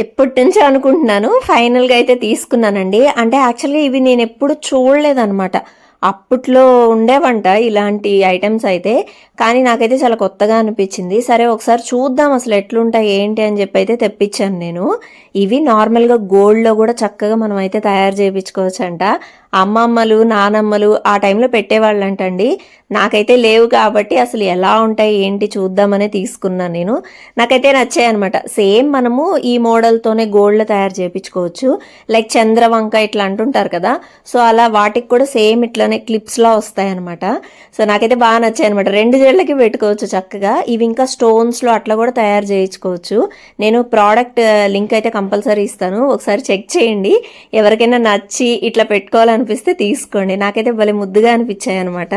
ఎప్పటి నుంచో అనుకుంటున్నాను. ఫైనల్గా అయితే తీసుకున్నానండి. అంటే యాక్చువల్లీ ఇవి నేను ఎప్పుడు చూడలేదన్నమాట. అప్పట్లో ఉండేవంట ఇలాంటి ఐటమ్స్ అయితే కానీ నాకైతే చాలా కొత్తగా అనిపించింది. సరే ఒకసారి చూద్దాం అసలు ఎట్లుంటాయి ఏంటి అని చెప్పి అయితే తెప్పించాను నేను. ఇవి నార్మల్గా గోల్డ్లో కూడా చక్కగా మనం అయితే తయారు చేయించుకోవచ్చు అంట అమ్మమ్మలు నానమ్మలు ఆ టైంలో పెట్టేవాళ్ళంటండి. నాకైతే లేవు కాబట్టి అసలు ఎలా ఉంటాయి ఏంటి చూద్దామనే తీసుకున్నాను నేను. నాకైతే నచ్చాయి అనమాట సేమ్ మనము ఈ మోడల్తోనే గోల్డ్ తయారు చేయించుకోవచ్చు. లైక్ చంద్రవంక ఇట్లా అంటుంటారు కదా. సో అలా వాటికి కూడా సేమ్ ఇట్లా ఇట్లానే క్లిప్స్లా వస్తాయి అనమాట సో నాకైతే బాగా నచ్చాయి అనమాట రెండు జేళ్ళకి పెట్టుకోవచ్చు చక్కగా. ఇవి ఇంకా స్టోన్స్లో అట్లా కూడా తయారు చేయించుకోవచ్చు నేను ప్రోడక్ట్ లింక్ అయితే కంపల్సరీ ఇస్తాను. ఒకసారి చెక్ చేయండి. ఎవరికైనా నచ్చి ఇట్లా పెట్టుకోవాలనిపిస్తే తీసుకోండి. నాకైతే భలే ముద్దుగా అనిపించాయి అనమాట